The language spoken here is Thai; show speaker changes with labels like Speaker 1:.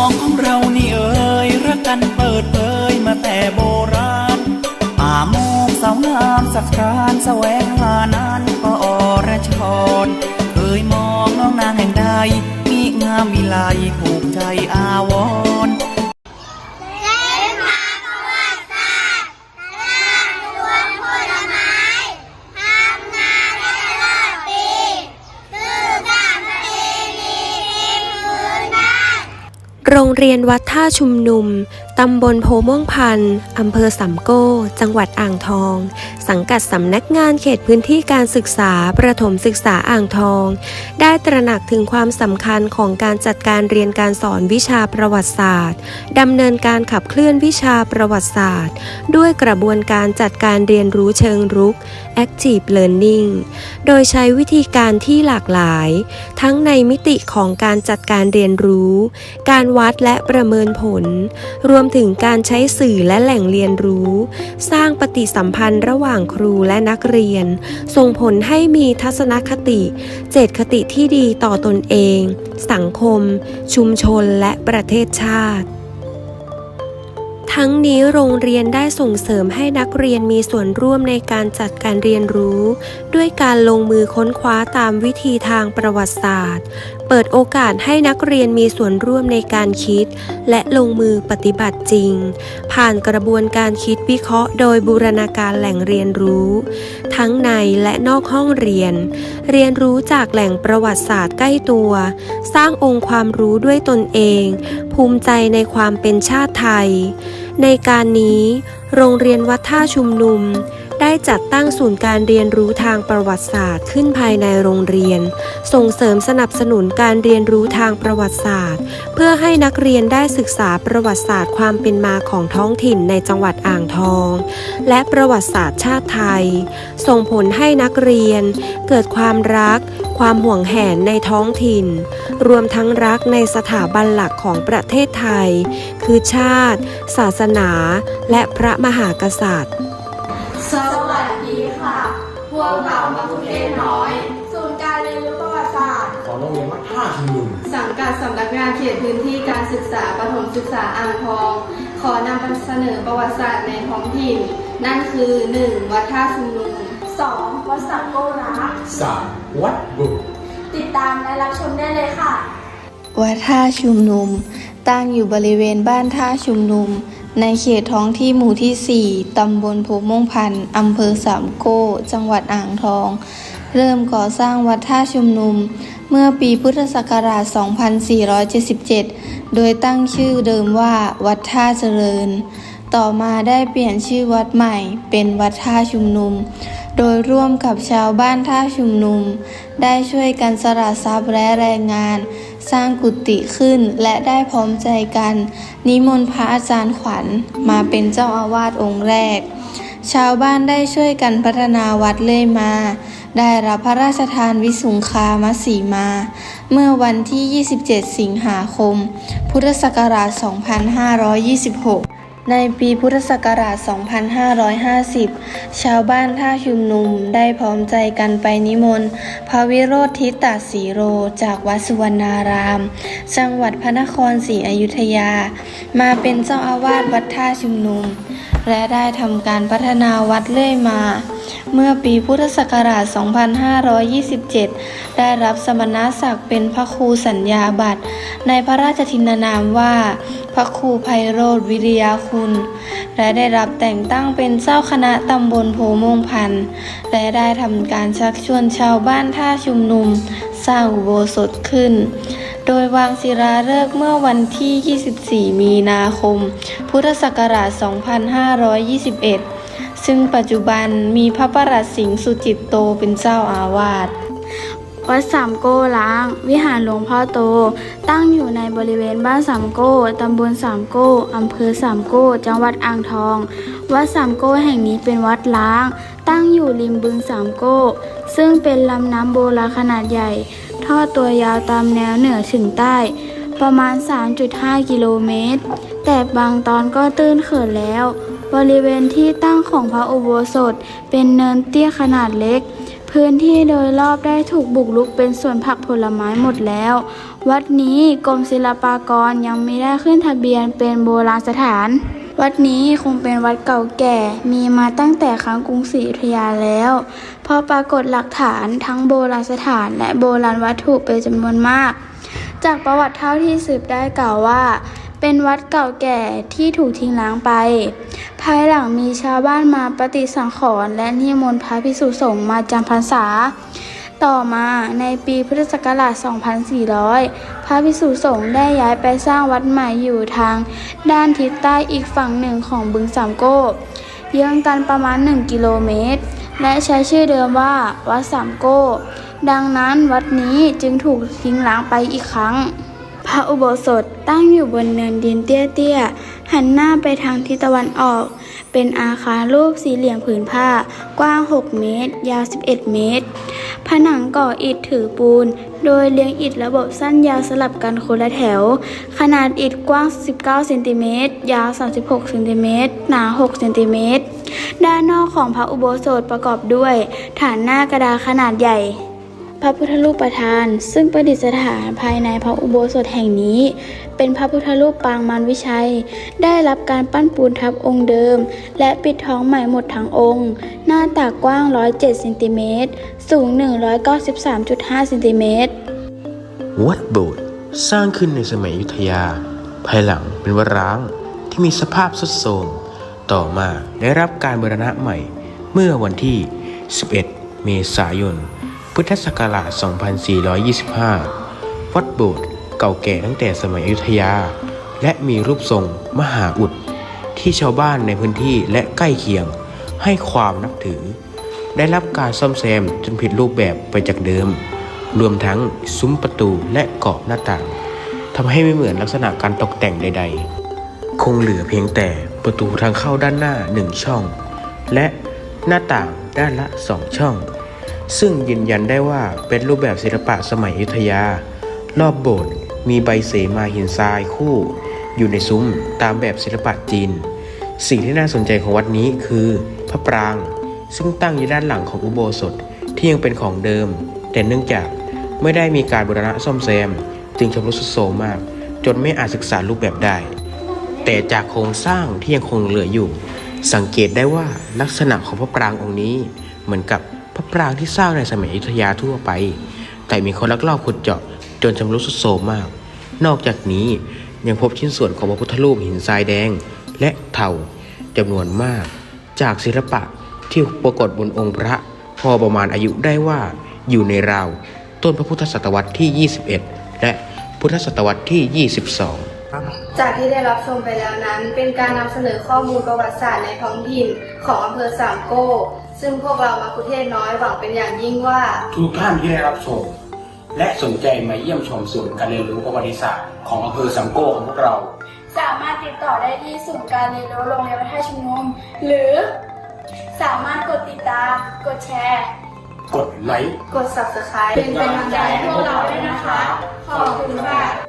Speaker 1: องของเรานี่เอ่ยรักกันเปิดเผยมาแต่โบราณป่าโมกสาวงามสักการแสวงหานานก็อรชรเคยมองน้องนางแห่งใดมีงามวิไลผูกใจอาวรณ์
Speaker 2: เส้นทางประวัติศาสตร์ตลาดรวมผลไม้ทำงานได้ตลอดปีสื่อสารประเพณีริมพื้นบ้าน
Speaker 3: โรงเรียนวัดท่าชุมนุม ตำบลโพม่วงพันธ์อำเภอสำโก้ จังหวัดอ่างทอง สังกัดสำนักงานเขตพื้นที่การศึกษาประถมศึกษาอ่างทอง ได้ตระหนักถึงความสำคัญของการจัดการเรียนการสอนวิชาประวัติศาสตร์ดำเนินการขับเคลื่อนวิชาประวัติศาสตร์ ด้วยกระบวนการจัดการเรียนรู้เชิงรุก Active Learning โดยใช้วิธีการที่หลากหลาย ทั้งในมิติของการจัดการเรียนรู้ การวัดและประเมินผล รวมถึงการใช้สื่อและแหล่งเรียนรู้ สร้างปฏิสัมพันธ์ระหว่างครูและนักเรียน ส่งผลให้มีทัศนคติ เจตคติที่ดีต่อตนเอง สังคม ชุมชนและประเทศชาติ ทั้งนี้โรงเรียนได้ส่งเสริมให้นักเรียนมีส่วนร่วมในการจัดการเรียนรู้ ด้วยการลงมือค้นคว้าตามวิธีทางประวัติศาสตร์ เปิดโอกาสให้นักเรียนมีส่วนร่วมในการคิด และลงมือปฏิบัติจริง ผ่านกระบวนการคิดวิเคราะห์ โดยบูรณาการแหล่งเรียนรู้ ทั้งในและนอกห้องเรียน เรียนรู้จากแหล่งประวัติศาสตร์ใกล้ตัว สร้างองค์ความรู้ด้วยตนเอง ภูมิใจในความเป็นชาติไทย ในการนี้ โรงเรียนวัดท่าชุมนุม ได้จัดตั้งศูนย์การเรียนรู้ทางประวัติศาสตร์ ขึ้นภายในโรงเรียน ส่งเสริมสนับสนุนการเรียนรู้ทางประวัติศาสตร์ เพื่อให้นักเรียนได้ศึกษาประวัติศาสตร์ความเป็นมาของท้องถิ่นในจังหวัดอ่าง ทอง และประวัติศาสตร์ชาติไทย ส่งผลให้นักเรียน เกิดความรัก ความห่วงแหนในท้องถิ่น รวมทั้งรักในสถาบันหลักของประเทศไทย คือชาติ ศาสนา และพระมหากษัตริย์
Speaker 4: กั
Speaker 5: ด
Speaker 4: สำนักงานเขตพื้นที่การศึกษาประถมศึกษาอ่างทอง ขอนำเสนอประวัติศาสตร์ในท้องถิ่น นั่นคือ 1. วัดท่าชุมนุม 2. วัดสังโกรัก
Speaker 5: สามวัดบุตร
Speaker 4: ติดตามและรับชมได้เลยค่ะ
Speaker 6: วัดท่าชุมนุม ตั้งอยู่บริเวณบ้านท่าชุมนุม ในเขตท้องที่หมู่ที่ 4 ตำบลโพม่งพันธ์อำเภอสามโก้ จังหวัดอ่างทอง เริ่มก่อสร้างวัดท่าชุมนุม เมื่อปีพุทธศักราช 2477 โดยตั้งชื่อเดิมว่าวัดท่าเจริญ ต่อมาได้เปลี่ยนชื่อวัดใหม่ เป็นวัดท่าชุมนุม โดยร่วมกับชาวบ้านท่าชุมนุม ได้ช่วยกันสละทรัพย์และแรงงาน สร้างกุฏิขึ้นและได้พร้อมใจกัน นิมนต์พระอาจารย์ขวัญมาเป็นเจ้าอาวาสองค์แรก ชาวบ้านได้ช่วยกันพัฒนาวัดเลื่อยมา ได้รับพระราชทานวิสุงคามสีมา เมื่อวันที่ 27 สิงหาคม พุทธศักราช 2526 ในปีพุทธศักราช 2550 ชาวบ้านท่าชุมนุมได้พร้อมใจกันไปนิมนต์ พระวิโรธทิตาสีโรจากวัดสุวรรณาราม จังหวัดพระนครศรีอยุธยา มาเป็นเจ้าอาวาสวัดท่าชุมนุม และได้ทำการพัฒนาวัดเรื่อยมา เมื่อปีพุทธศักราช 2527 ได้รับสมณศักดิ์เป็นพระครูสัญญาบัตร ในพระราชทินนามว่า พระครูไพโรธวิริยาคุณ และได้รับแต่งตั้งเป็นเจ้าคณะตำบลโพมงพันธ์และได้ทำการชักชวนชาวบ้านท่าชุมนุม สร้างอุโบสถขึ้น โดยวางศิลาฤกษ์เมื่อวันที่ 24 มีนาคม พุทธศักราช 2521 ซึ่งปัจจุบันมีพระประหลัดสิงห์สุจิตโตเป็นเจ้าอาวาส
Speaker 7: วัดสามโก้ล้าง วิหารหลวงพ่อโต ตั้งอยู่ในบริเวณบ้านสามโก้ ตำบลสามโก้ อำเภอสามโก้ จังหวัดอ่างทอง วัดสามโก้แห่งนี้เป็นวัดล้าง ตั้งอยู่ริมบึงสามโก้ ซึ่งเป็นลำน้ำโบราณขนาดใหญ่ ทอดตัวยาวตามแนวเหนือถึงใต้ ประมาณ 3.5 กิโลเมตร แต่บางตอนก็ตื้นเขินแล้ว บริเวณที่ตั้งของพระอุโบสถเป็นเนินเตี้ยขนาดเล็ก พื้นที่โดยรอบได้ถูกบุกรุกเป็นสวนผักผลไม้หมดแล้ว วัดนี้กรมศิลปากรยังไม่ได้ขึ้นทะเบียนเป็นโบราณสถาน วัดนี้คงเป็นวัดเก่าแก่มีมาตั้งแต่ครั้งกรุงศรีอยุธยาแล้วเพอปรากฏหลักฐานทั้งโบราณสถานและโบราณวัตถุเป็นจำนวนมาก จากประวัติเท่าที่สืบได้กล่าวว่า เป็นวัดเก่าแก่ที่ถูกทิ้งร้างไป ภายหลังมีชาวบ้านมาปฏิสังขรณ์และนิมนต์พระภิกษุสงฆ์มาจำพรรษา ต่อมาในปีพุทธศักราช 2400 พระภิกษุสงฆ์ได้ย้ายไปสร้างวัดใหม่อยู่ทาง ด้านทิศใต้อีกฝั่งหนึ่งของบึงสามโก้เยื้องกันประมาณ 1 กิโลเมตร และใช้ชื่อเดิมว่าวัดสามโก้ ดังนั้นวัดนี้จึงถูกทิ้งร้างไปอีกครั้ง พระอุโบสถตั้งอยู่บนเนินดินเตี้ยๆ หันหน้าไปทางทิศตะวันออก เป็นอาคารรูปสี่เหลี่ยมผืนผ้ากว้าง 6 เมตร ยาว 11 เมตร ผนังก่ออิฐถือปูน โดยเรียงอิฐระบบสั้นยาวสลับกันคนละแถว ขนาดอิฐกว้าง 19 เซนติเมตร ยาว 36 เซนติเมตร หนา 6 เซนติเมตร ด้านนอกของพระอุโบสถประกอบด้วย ฐานหน้ากระดาษขนาดใหญ่ ระพุทธรูปประธาน ซึ่งประดิษฐานภายในพระอุโบสถแห่งนี้ เป็นพระพุทธรูปปางมารวิชัย ได้รับการปั้นปูนทับองค์เดิม และปิดท้องใหม่หมดทั้งองค์ หน้าตักกว้าง 107เซนติเมตรสูง 193.5เซนติเมตร
Speaker 8: วัดโบสถ์สร้างขึ้นในสมัยอยุธยา ภายหลังเป็นวัดร้างที่มีสภาพทรุดโทรมต่อมาได้รับการบูรณะใหม่เมื่อวันที่ 11 เมษายน พุทธศักราช 2425 วัดโบสถ์เก่าแก่ตั้งแต่สมัยอยุธยา และมีรูปทรงมหาอุด ที่ชาวบ้านในพื้นที่และใกล้เคียงให้ความนับถือ ได้รับการซ่อมแซมจนผิดรูปแบบไปจากเดิม รวมทั้งซุ้มประตูและเกาะหน้าต่างทำให้ไม่เหมือนลักษณะการตกแต่งใด ๆ คงเหลือเพียงแต่ประตูทางเข้าด้านหน้าหนึ่งช่อง และหน้าต่างด้านละสองช่อง ซึ่งยืนยันได้ว่าเป็นรูปแบบศิลปะสมัยอยุธยา รอบโบสถ์มีใบเสมาหินทรายคู่ อยู่ในซุ้มตามแบบศิลปะจีน สิ่งที่น่าสนใจของวัดนี้คือพระปราง ซึ่งตั้งอยู่ด้านหลังของอุโบสถที่ยังเป็นของเดิม แต่เนื่องจากไม่ได้มีการบูรณะซ่อมแซม จึงชำรุดทรุดโทรมมาก จนไม่อาจศึกษารูปแบบได้ แต่จากโครงสร้างที่ยังคงเหลืออยู่ สังเกตได้ว่าลักษณะของพระปรางองค์นี้เหมือนกับ พระปรางที่สร้างในสมัยอยุธยาทั่วไป แต่มีคนลักลอบขุดเจาะจนชำรุดทรุดโทรมมาก นอกจากนี้ยังพบชิ้นส่วนของพระพุทธรูปหินทรายแดง และเทาจำนวนมาก จากศิลปะที่ปรากฏบนองค์พระ พอประมาณอายุได้ว่าอยู่ในราวต้นพระพุทธศตวรรษที่ 21 และพุทธศตวรรษที่ 22
Speaker 4: จากที่ได้รับชมไปแล้วนั้น เป็นการนำเสนอข้อมูลประวัติศาสตร์ในท้องถิ่นของอำเภอสามโก้ ซึ่งพวกเรามาคุเทศน้อยหวังเป็นอย่างยิ่งว่า
Speaker 5: ทุกท่านที่ได้รับชม และสนใจมาเยี่ยมชมศูนย์การเรียนรู้ประวัติศาสตร์ของอำเภอสังโก้ของพวกเรา
Speaker 7: สามารถติดต่อได้ที่ศูนย์การเรียนรู้โรงเรียนวัฒนชุมนุม หรือสามารถกดติดตาม กดแชร์
Speaker 5: กดไลค์
Speaker 4: กด subscribe เป็นกำลังใจให้พวกเราด้วยนะคะ